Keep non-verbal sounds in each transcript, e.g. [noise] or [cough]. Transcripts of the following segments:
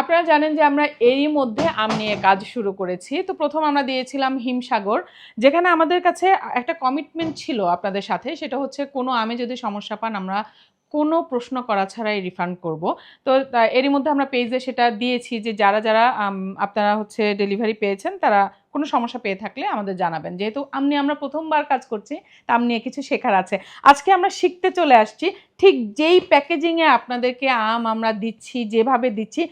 আপনারা জানেন যে আমরা এরই মধ্যে আম নিয়ে কাজ শুরু করেছি। তো প্রথম আমরা দিয়েছিলাম হিমসাগর, যেখানে আমাদের কাছে একটা কমিটমেন্ট ছিল আপনাদের সাথে, সেটা হচ্ছে কোনো আমে যদি সমস্যা পান আমরা কোনো প্রশ্ন করা ছাড়াই রিফান্ড করব। তো এরই মধ্যে আমরা পেজে সেটা দিয়েছি যে, যারা যারা আপনারা হচ্ছে ডেলিভারি পেয়েছেন, তারা কোনো সমস্যা পেয়ে থাকলে আমাদের জানাবেন। যেহেতু আম নিয়ে আমরা প্রথমবার কাজ করছি, তা নিয়ে কিছু শেখার আছে। আজকে আমরা শিখতে চলে আসছি, ঠিক যেই প্যাকেজিংয়ে আপনাদেরকে আম আমরা দিচ্ছি, যেভাবে দিচ্ছি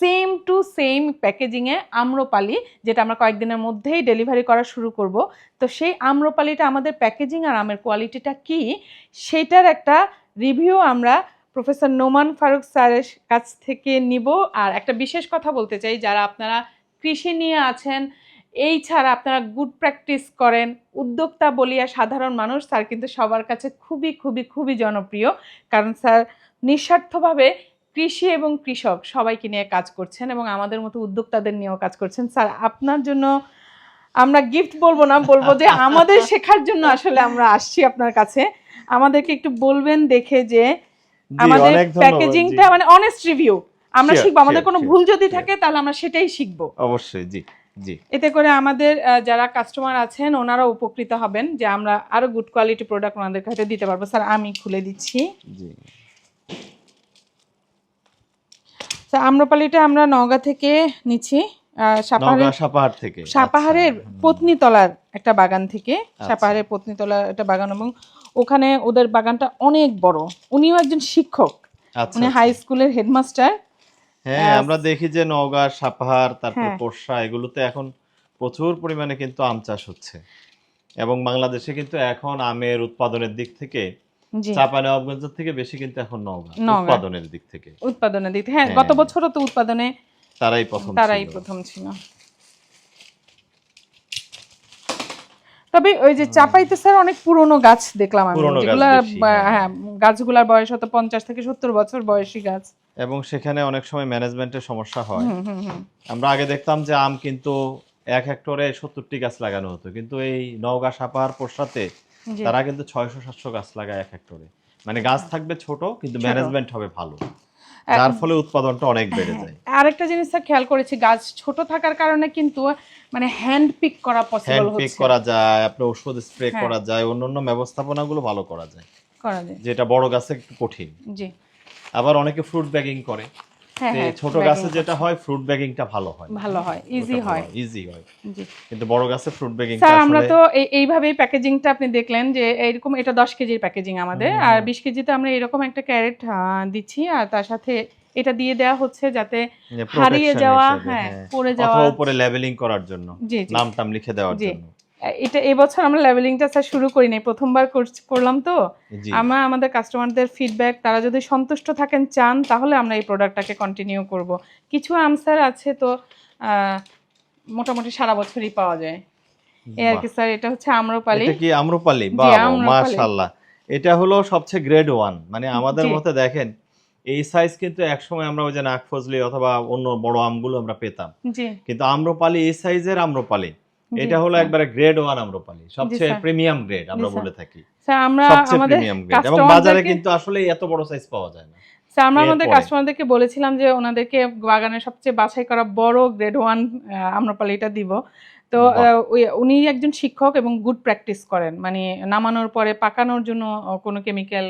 সেম টু সেম প্যাকেজিংয়ে আম্রপালি, যেটা আমরা কয়েকদিনের মধ্যেই ডেলিভারি করা শুরু করব। তো সেই আম্রপালিটা আমাদের প্যাকেজিং আর আমের কোয়ালিটিটা কি, সেটার একটা রিভিউ আমরা প্রফেসর নোমান ফারুক স্যারের কাছ থেকে নিব। আর একটা বিশেষ কথা বলতে চাই, যারা আপনারা কৃষি নিয়ে আছেন, এই ছাড়া আপনারা গুড প্র্যাকটিস করেন, উদ্যোক্তা বলিয়া সাধারণ মানুষ, স্যার কিন্তু সবার কাছে খুবই খুবই খুবই জনপ্রিয়। কারণ স্যার নিঃস্বার্থভাবে কৃষি এবং কৃষক সবাইকে নিয়ে কাজ করছেন এবং আমাদের মতো উদ্যোক্তাদের নিয়েও কাজ করছেন। স্যার, আপনার জন্য আমরা গিফট বলব না, বলব যে আমাদের শেখার জন্য আসলে আমরা আসছি আপনার কাছে। আমাদেরকে একটু বলবেন দেখে যে আমাদের প্যাকেজিংটা মানে অনেস্ট রিভিউ আমরা শিখব আমাদের কোনো ভুল যদি থাকে তাহলে আমরা সেটাই শিখব। অবশ্যই জি জি। এতে করে আমাদের যারা কাস্টমার আছেন ওনারা উপকৃত হবেন যে আমরা আরও গুড কোয়ালিটি প্রোডাক্ট ওনাদের কাছে দিতে পারব। স্যার আমি খুলে দিচ্ছি। জি। আম্রপালিটা আমরা নওগাঁ থেকে নিচ্ছি। সাপাহার থেকে। সাপাহারের আচ্ছা, পত্নীতলার একটা বাগান থেকে। সাপাহারের পত্নীতলার একটা বাগান এবং ওখানে ওদের বাগানটা অনেক বড়। উনিও একজন শিক্ষক। আচ্ছা। উনি আচ্ছা। হাই স্কুলের হেডমাস্টার হ্যাঁ আমরা দেখি যে নওগাঁ সাপাহার তারপর হ্যাঁ। পোরশা এগুলোতে এখন প্রচুর পরিমাণে কিন্তু আম চাষ হচ্ছে। এবং বাংলাদেশে কিন্তু এখন আমের উৎপাদনের দিক থেকে থেকে বেশি কিন্তু এখন নওগাঁ নওগাঁ। উৎপাদনের দিক থেকে। উৎপাদনের দিক হ্যাঁ হ্যাঁ। গত বছরও তো উৎপাদনে তারাই প্রথম তারাই প্রথম ছিল। তবে ওই যে চাপাইতে স্যার অনেক পুরনো গাছ দেখলাম আমি। যেগুলা হ্যাঁ। হ্যাঁ গাছগুলার বয়স হতো পঞ্চাশ থেকে সত্তর বছর বয়সী গাছ। এবং সেখানে অনেক সময় ম্যানেজমেন্টের সমস্যা হয়। আমরা আগে দেখতাম যে আম কিন্তু এক হেক্টরে সত্তরটি গাছ লাগানো হতো। কিন্তু এই নওগাঁ সাপাহার জি। তারা কিন্তু ছয়শো সাতশো গাছ লাগায় এক হেক্টরে। মানে গাছ থাকবে ছোট কিন্তু ম্যানেজমেন্ট হবে ভালো। যার ফলে উৎপাদনটা অনেক বেড়ে যায়। আরেকটা জিনিস স্যার খেয়াল করেছি গাছ ছোট থাকার কারণে কিন্তু মানে হ্যান্ড পিক করা পসিবল হচ্ছে হ্যান্ড পিক করা যায় আপনি ওষুধ স্প্রে হ্যাঁ। করা যায় অন্যান্য ব্যবস্থাপনাগুলো ভালো করা যায়। করা যায়। যেটা বড় গাছে একটু কঠিন। জি। আবার অনেকে ফ্রুট ব্যাগিং করে। হ্যাঁ হ্যাঁ ছোট bagging গাছে যেটা হয় ফ্রুট ব্যাগিংটা ভালো হয়। ভালো হয় ইজি হয়। ইজি হয়। জি। কিন্তু বড় গাছে ফ্রুট ব্যাগিংটা স্যার আমরা তো এই- এইভাবেই প্যাকেজিংটা আপনি দেখলেন যে এইরকম এটা দশ কেজির প্যাকেজিং আমাদের। আর হুম। বিশ কেজিতে আমরা এরকম একটা ক্যারেট দিচ্ছি আর তার সাথে এটা দিয়ে দেওয়া হচ্ছে যাতে হারিয়ে যাওয়া হ্যাঁ হ্যাঁ। পড়ে যাওয়া অথবা উপরে লেভেলিং করার জন্য নাম টাম লিখে দেওয়ার জন্য। এটা এবছর আমরা লেভেলিংটা স্যার শুরু করি নাই প্রথমবার করলাম তো। আমরা আমাদের কাস্টমারদের ফিডব্যাক তারা যদি সন্তুষ্ট থাকেন চান তাহলে আমরা এই প্রোডাক্টটাকে কন্টিনিউ করব। কিছু আনসার আছে তো মোটামুটি সারা বছরই পাওয়া যায়। এই আর কি স্যার এটা হচ্ছে আম্রপালি। এটা কি আম্রপালি? বাহ মাশাআল্লাহ। এটা হলো সবচেয়ে গ্রেড ওয়ান মানে আমাদের মতে দেখেন এই সাইজ কিন্তু একসময় আমরা ওই যে নাগফজলি অথবা অন্য বড় আমগুলো আমরা পেতাম। কিন্তু আম্রপালি এই সাইজের আম্রপালি। এটা হলো একবারে গ্রেড ওয়ান আম্রপালি সবচেয়ে প্রিমিয়াম গ্রেড আমরা বলে থাকি। স্যার আমরা আমাদের এবং বাজারে কিন্তু আসলে এত বড় সাইজ পাওয়া যায় না। স্যার আমরা আমাদের কাস্টমারদেরকে বলেছিলাম যে ওনাদেরকে বাগানের সবচেয়ে বাছাই করা বড় গ্রেড ওয়ান আম্রপালিটা দিব। তো উনি একজন শিক্ষক এবং গুড প্র্যাকটিস করেন। মানে নামানোর পরে পাকানোর জন্য কোনো কেমিক্যাল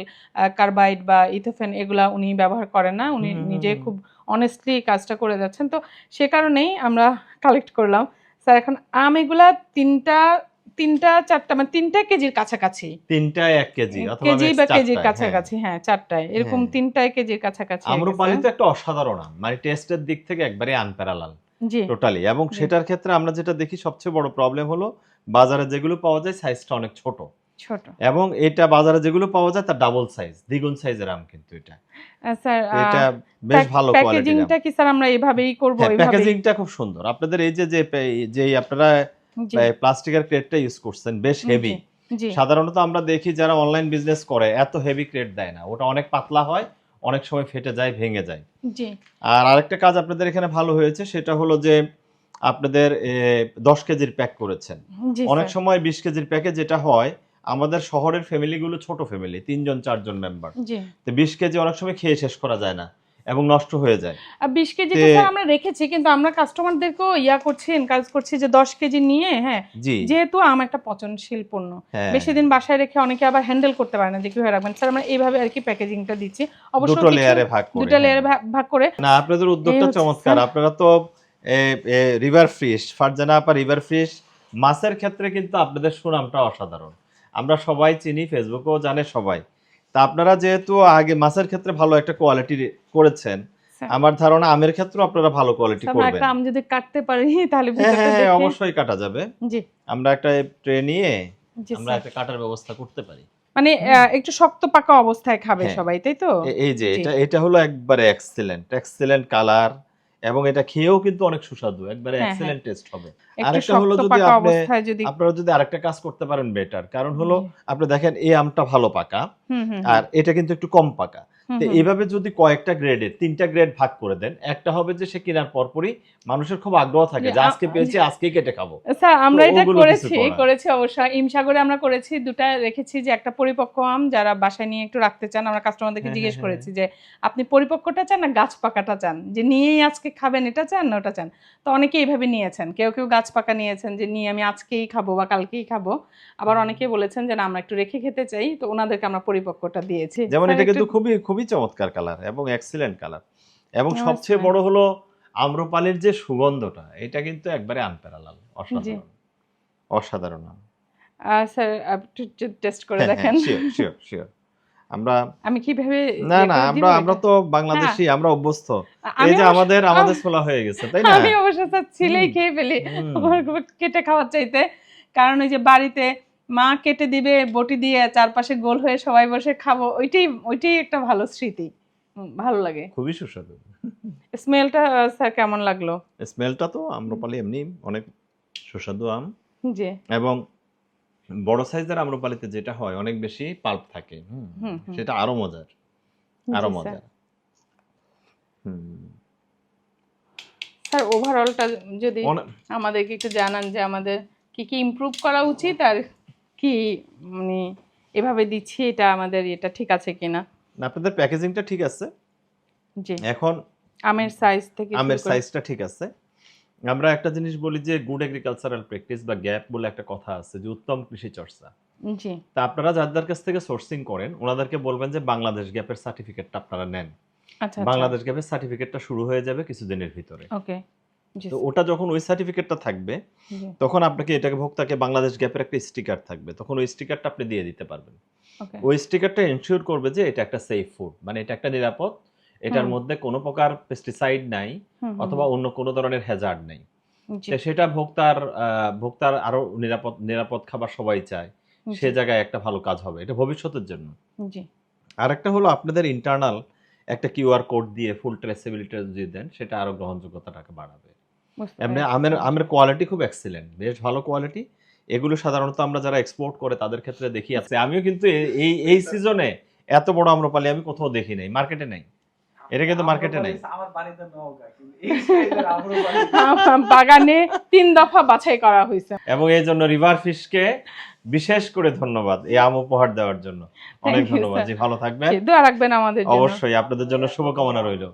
কার্বাইড বা ইথোফেন এগুলা উনি ব্যবহার করেন না। উনি নিজে খুব অনেস্টলি কাজটা করে যাচ্ছেন। তো সে কারণেই আমরা কালেক্ট করলাম। স্যার এখন আম এগুলা তিনটা তিনটা চারটা মানে তিনটা কেজির কাছাকাছি। তিনটা এক কেজি অথবা কেজি বা কেজির হ্যাঁ। কাছাকাছি হ্যাঁ চারটায়। এরকম তিনটা তিনটায় কেজির কাছাকাছি আম্রপালি। তো একটা অসাধারণ আম মানে টেস্টের দিক থেকে একবারে আনপ্যারালাল জি। টোটালি এবং সেটার ক্ষেত্রে আমরা যেটা দেখি সবচেয়ে বড় প্রবলেম হলো বাজারে যেগুলো পাওয়া যায় সাইজটা অনেক ছোট। ছোট। এবং এটা বাজারে যেগুলো পাওয়া যায় তার ডাবল সাইজ দ্বিগুণ সাইজের আম কিন্তু এটা। স্যার এটা বেশ ভালো প্যাকেজিংটা কি স্যার আমরা এইভাবেই করব এইভাবেই? প্যাকেজিংটা খুব সুন্দর। আপনাদের এই যে যে যে আপনারা প্লাস্টিকের ক্রেটটা ইউজ করছেন বেশ হেভি সাধারণত আমরা দেখি যারা অনলাইন বিজনেস করে এত হেভি ক্রেট দেয় না। ওটা অনেক পাতলা হয় অনেক সময় ফেটে যায় ভেঙে যায়। জি। আর আরেকটা কাজ আপনাদের এখানে ভালো হয়েছে সেটা হলো যে আপনাদের দশ কেজির প্যাক করেছেন। অনেক সময় বিশ কেজির প্যাকে যেটা হয় আমাদের শহরের ফ্যামিলিগুলো ছোট ফ্যামিলি তিনজন চারজন মেম্বার তো বিশ কেজি অনেক সময় খেয়ে শেষ করা যায় না এবং নষ্ট হয়ে যায়। আর বিশ কেজি তে- আমরা রেখেছি কিন্তু আমরা কাস্টমারদেরকেও ইয়া করছি এনকারেজ করছি যে দশ কেজি নিয়ে হ্যাঁ যেহেতু আম একটা পচনশীল পণ্য। হ্যাঁ। বেশি দিন বাসায় রেখে অনেকে আবার হ্যান্ডেল করতে পারে না যে কীভাবে রাখবেন। স্যার আমরা এইভাবে আর কি প্যাকেজিংটা দিচ্ছি। অবশ্য দুটো লেয়ারে ভাগ করে দুটো লেয়ারে হ্যাঁ। ভাগ করে। না আপনাদের উদ্যোগটা চমৎকার। আপনারা তো রিভার ফিশ ফারজানা আপা রিভার ফিশ মাছের ক্ষেত্রে কিন্তু আপনাদের সুনামটা অসাধারণ। আমরা সবাই চিনি ফেসবুকেও জানে সবাই। তা আপনারা যেহেতু আগে মাছের ক্ষেত্রে ভালো একটা কোয়ালিটি করেছেন আমার ধারণা আমের ক্ষেত্রেও আপনারা ভালো কোয়ালিটি করবেন। একটা আম যদি কাটতে পারি তাহলে হ্যাঁ হ্যাঁ হ্যাঁ, অবশ্যই কাটা যাবে। জি। আমরা একটা ট্রে নিয়ে আমরা একটা কাটার ব্যবস্থা করতে পারি। মানে একটু শক্ত পাকা অবস্থায় খাবে হ্যাঁ। সবাই তাই তো? এই যে এটা এটা হলো একবারে এক্সেলেন্ট এক্সেলেন্ট কালার এবং এটা খেয়েও কিন্তু অনেক সুস্বাদু একবারে হ্যাঁ, এক্সেলেন্ট টেস্ট হবে। আরেকটা হলো যদি আপনি- আপনারা যদি আরেকটা কাজ করতে পারেন বেটার কারণ হলো আপনি দেখেন এই আমটা ভালো পাকা আর এটা কিন্তু একটু কম পাকা। তো। এইভাবে যদি কয়েকটা গ্রেডের তিনটা গ্রেড ভাগ করে দেন একটা হবে যে সে কেনার পরপরই মানুষের খুব আগ্রহ থাকে যে আজকে পেয়েছি আজকেই কেটে খাব। স্যার আমরা এটা করেছি করেছি অবশ্যই ইমসাগরে আমরা করেছি দুটা রেখেছি যে একটা পরিপক্ক আম যারা বাসায় নিয়ে একটু রাখতে চান আমরা কাস্টমারদেরকে হ্যাঁ, জিজ্ঞেস হ্যাঁ, করেছি যে আপনি পরিপক্কটা চান না গাছ পাকাটা চান? যে নিয়েই আজকে খাবেন এটা চান না ওটা চান? তো অনেকে এইভাবে নিয়েছেন। কেউ কেউ গাছ পাকা নিয়েছেন যে নিয়ে আমি আজকেই খাব বা কালকেই খাব। আবার অনেকে বলেছেন যে না আমরা একটু রেখে খেতে চাই। তো ওনাদেরকে আমরা পরিপক্কটা দিয়েছি। যেমন এটা কিন্তু খুবই খুবই চমৎকার কালার এবং এক্সিলেন্ট কালার এবং সবচেয়ে বড় হলো আম্রপালির যে সুগন্ধটা এটা কিন্তু একবারে আনপ্যারালাল অসাধারণ। অসাধারণ স্যার একটু টেস্ট করে হ্যাঁ, দেখেন। শিওর শিওর শিওর আমরা আমি কীভাবে না ইয়ে না আমরা আমরা তো বাংলাদেশি আমরা অভ্যস্ত। এই যে আমাদের আমাদের ছোলা হয়ে গেছে তাই না? আমি অবশ্য স্যার ছিলেই খেয়ে ফেলি কেটে খাওয়ার চাইতে। কারণ ওই যে বাড়িতে মা কেটে দিবে বটি দিয়ে চারপাশে গোল হয়ে সবাই বসে খাব ওইটাই ওইটাই একটা ভালো স্মৃতি। ভালো লাগে। খুবই সুস্বাদু। স্মেলটা স্যার কেমন লাগল? স্মেলটা তো আম্রপালি এমনি অনেক সুস্বাদু আম। জি। এবং বড় সাইজের আম্রপালিতে যেটা হয় অনেক বেশি পাল্প থাকে। সেটা আরও মজার আরও মজার। স্যার ওভারঅলটা যদি আমাদেরকে একটু জানান যে আমাদের কি কি ইমপ্রুভ করা উচিত আর কি মানে এভাবে দিচ্ছি এটা আমাদের এটা ঠিক আছে কিনা? না, আপনাদের প্যাকেজিংটা ঠিক আছে। জি। এখন আমের সাইজ থেকে আমের সাইজটা ঠিক আছে। আমরা একটা জিনিস বলি যে গুড এগ্রিকালচারাল প্র্যাকটিস বা গ্যাপ বলে একটা কথা আছে যে উত্তম কৃষি চর্চা। জি। তা আপনারা যাদের কাছ থেকে সোর্সিং করেন ওনাদেরকে বলবেন যে বাংলাদেশ গ্যাপের সার্টিফিকেটটা আপনারা নেন। আচ্ছা বাংলাদেশ গ্যাপের সার্টিফিকেটটা শুরু হয়ে যাবে কিছুদিনের ভিতরে। ওকে তো ওটা যখন ওই সার্টিফিকেটটা থাকবে তখন আপনাকে এটাকে ভোক্তাকে বাংলাদেশ গ্যাপের একটা স্টিকার থাকবে। তখন ওই স্টিকারটা আপনি দিয়ে দিতে পারবেন। ওই স্টিকারটা এনশিওর করবে যে এটা একটা সেফ ফুড মানে এটা একটা নিরাপদ এটার মধ্যে কোনো প্রকার পেস্টিসাইড নাই অথবা অন্য কোনো ধরনের হ্যাজার্ড নাই। সেটা ভোক্তার ভোক্তার আরও নিরাপদ নিরাপদ খাবার সবাই চায়। সে জায়গায় একটা ভালো কাজ হবে। এটা ভবিষ্যতের জন্য। আর একটা হলো আপনাদের ইন্টারনাল একটা কিউআর কোড দিয়ে ফুল ট্রেসেবিলিটি যদি দেন সেটা আরও গ্রহণযোগ্যতাটাকে বাড়াবে। এমনি। আমের আমের কোয়ালিটি খুব এক্সিলেন্ট বেশ ভালো কোয়ালিটি এগুলো সাধারণত আমরা যারা এক্সপোর্ট করে তাদের ক্ষেত্রে দেখি আছে। আমিও কিন্তু এই এই সিজনে এত বড় আম্রপালি আমি কোথাও দেখি নাই মার্কেটে নাই। এটা কিন্তু মার্কেটে নাই। আমার বাড়িতে নওগাঁ কিন্তু এই সাইজের আম্রপালি [laughs] বাগানে তিন দফা বাছাই করা হয়েছে। এবং এই জন্য রিভার ফিশকে বিশেষ করে ধন্যবাদ এই আম উপহার দেওয়ার জন্য। অনেক ধন্যবাদ জি ভালো থাকবেন। জি, দোয়া রাখবেন আমাদের জন্য। অবশ্যই আপনাদের জন্য শুভকামনা রইল।